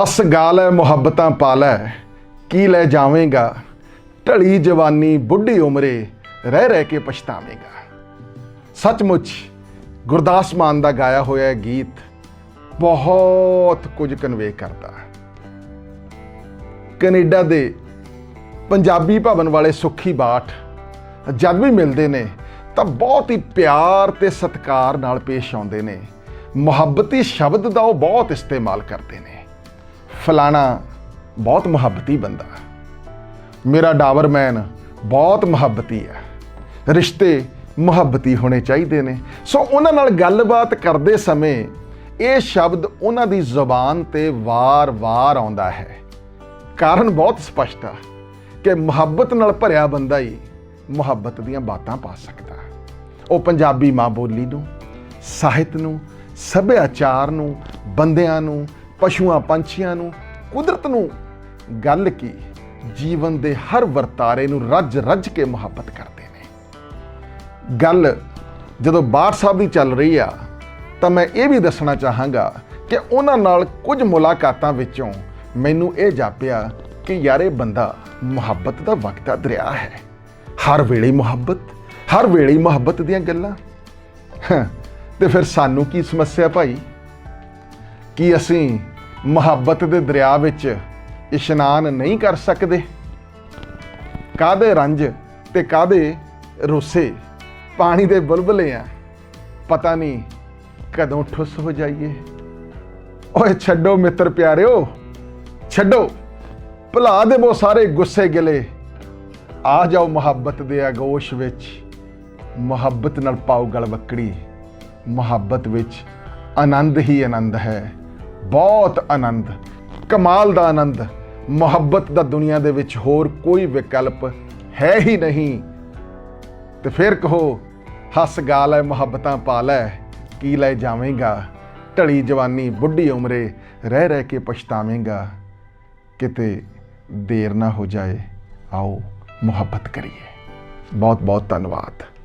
ਹੱਸ ਗਾਲ ਹੈ ਮੁਹੱਬਤਾਂ ਪਾਲੈ ਕੀ ਲੈ ਜਾਵੇਂਗਾ? ਢਲੀ ਜਵਾਨੀ, ਬੁੱਢੀ ਉਮਰੇ ਰਹਿ ਰਹਿ ਕੇ ਪਛਤਾਵੇਂਗਾ। ਸੱਚਮੁੱਚ ਗੁਰਦਾਸ ਮਾਨ ਦਾ ਗਾਇਆ ਹੋਇਆ ਗੀਤ ਬਹੁਤ ਕੁਝ ਕਨਵੇ ਕਰਦਾ ਹੈ। ਕੈਨੇਡਾ ਦੇ ਪੰਜਾਬੀ ਭਵਨ ਵਾਲੇ ਸੁੱਖੀ ਬਾਠ ਜਦ ਵੀ ਮਿਲਦੇ ਨੇ, ਤਾਂ ਬਹੁਤ ਹੀ ਪਿਆਰ ਤੇ ਸਤਿਕਾਰ ਨਾਲ ਪੇਸ਼ ਆਉਂਦੇ ਨੇ। ਮੁਹੱਬਤੀ ਸ਼ਬਦ ਦਾ ਉਹ ਬਹੁਤ ਇਸਤੇਮਾਲ ਕਰਦੇ ਨੇ। ਫਲਾਣਾ ਬਹੁਤ ਮੁਹੱਬਤੀ ਬੰਦਾ ਮੇਰਾ ਡਾਵਰਮੈਨ ਬਹੁਤ ਮੁਹੱਬਤੀ ਹੈ। ਰਿਸ਼ਤੇ ਮੁਹੱਬਤੀ ਹੋਣੇ ਚਾਹੀਦੇ ਨੇ। ਸੋ ਉਹਨਾਂ ਨਾਲ ਗੱਲਬਾਤ ਕਰਦੇ ਸਮੇਂ ਇਹ ਸ਼ਬਦ ਉਹਨਾਂ ਦੀ ਜ਼ੁਬਾਨ ਤੇ ਵਾਰ-ਵਾਰ ਆਉਂਦਾ ਹੈ। ਕਾਰਨ ਬਹੁਤ ਸਪਸ਼ਟ ਆ ਕਿ ਮੁਹੱਬਤ ਨਾਲ ਭਰਿਆ ਬੰਦਾ ਹੀ ਮੁਹੱਬਤ ਦੀਆਂ ਬਾਤਾਂ ਪਾ ਸਕਦਾ ਉਹ ਪੰਜਾਬੀ ਮਾਂ ਬੋਲੀ ਨੂੰ, ਸਾਹਿਤ ਨੂੰ, ਸੱਭਿਆਚਾਰ ਨੂੰ, ਬੰਦਿਆਂ ਨੂੰ ਪਸ਼ੂਆਂ ਪੰਛੀਆਂ ਨੂੰ ਕੁਦਰਤ ਨੂੰ ਗੱਲ ਕੀ ਜੀਵਨ ਦੇ ਹਰ ਵਰਤਾਰੇ ਨੂੰ ਰੱਜ-ਰੱਜ ਕੇ ਮੁਹੱਬਤ ਕਰਦੇ ਨੇ। ਗੱਲ ਜਦੋਂ ਬਾਠ ਸਾਹਿਬ ਦੀ ਚੱਲ ਰਹੀ ਆ ਤਾਂ ਮੈਂ ਇਹ ਵੀ ਦੱਸਣਾ ਚਾਹਾਂਗਾ ਕਿ ਉਹਨਾਂ ਨਾਲ ਕੁਝ ਮੁਲਾਕਾਤਾਂ ਵਿੱਚੋਂ ਮੈਨੂੰ ਇਹ ਜਾਪਿਆ ਕਿ ਯਾਰ ਇਹ ਬੰਦਾ ਮੁਹੱਬਤ ਦਾ ਵਕਤਾ ਦਰਿਆ ਹੈ। ਹਰ ਵੇਲੇ ਮੁਹੱਬਤ ਹਰ ਵੇਲੇ ਮੁਹੱਬਤ ਦੀਆਂ ਗੱਲਾਂ। ਹਾਂ, ਤੇ ਫਿਰ ਸਾਨੂੰ ਕੀ ਸਮੱਸਿਆ ਭਾਈ? ਕੀ ਅਸੀਂ ਮੁਹੱਬਤ ਦੇ ਦਰਿਆ ਵਿੱਚ ਇਸ਼ਨਾਨ ਨਹੀਂ ਕਰ ਸਕਦੇ? ਕਾਦੇ ਰੰਜ ਤੇ ਕਾਦੇ ਰੋਸੇ? ਪਾਣੀ ਦੇ ਬੁਲਬਲੇ ਆ। ਪਤਾ ਨਹੀਂ ਕਦੋਂ ਠੁੱਸ ਹੋ ਜਾਈਏ। ਓਏ ਛੱਡੋ ਮਿੱਤਰ ਪਿਆਰਿਓ, ਛੱਡੋ। ਭੁਲਾ ਦੇਵੋ ਸਾਰੇ ਗੁੱਸੇ ਗਿਲੇ। ਆ ਜਾਓ ਮੁਹੱਬਤ ਦੇ ਆਗੋਸ਼ ਵਿੱਚ। ਮੁਹੱਬਤ ਨਾਲ ਪਾਓ ਗਲਵੱਕੜੀ ਮੁਹੱਬਤ ਵਿੱਚ ਆਨੰਦ ਹੀ ਆਨੰਦ ਹੈ। ਬਹੁਤ ਆਨੰਦ, ਕਮਾਲ ਦਾ ਆਨੰਦ, ਮੁਹੱਬਤ ਦਾ ਦੁਨੀਆ ਦੇ ਵਿੱਚ ਹੋਰ ਕੋਈ ਵਿਕਲਪ ਹੈ ਹੀ ਨਹੀਂ। ਤੇ ਫਿਰ ਕਹੋ, ਹੱਸ ਗਾਲ ਹੈ ਮੁਹੱਬਤਾਂ ਪਾ ਲੈ, ਕੀ ਲੈ ਜਾਵੇਂਗਾ? ਢਲੀ ਜਵਾਨੀ, ਬੁੱਢੀ ਉਮਰੇ ਰਹਿ ਰਹਿ ਕੇ ਪਛਤਾਵੇਂਗਾ। ਕਿਤੇ ਦੇਰ ਨਾ ਹੋ ਜਾਏ, ਆਓ ਮੁਹੱਬਤ ਕਰੀਏ। ਬਹੁਤ ਬਹੁਤ ਧੰਨਵਾਦ।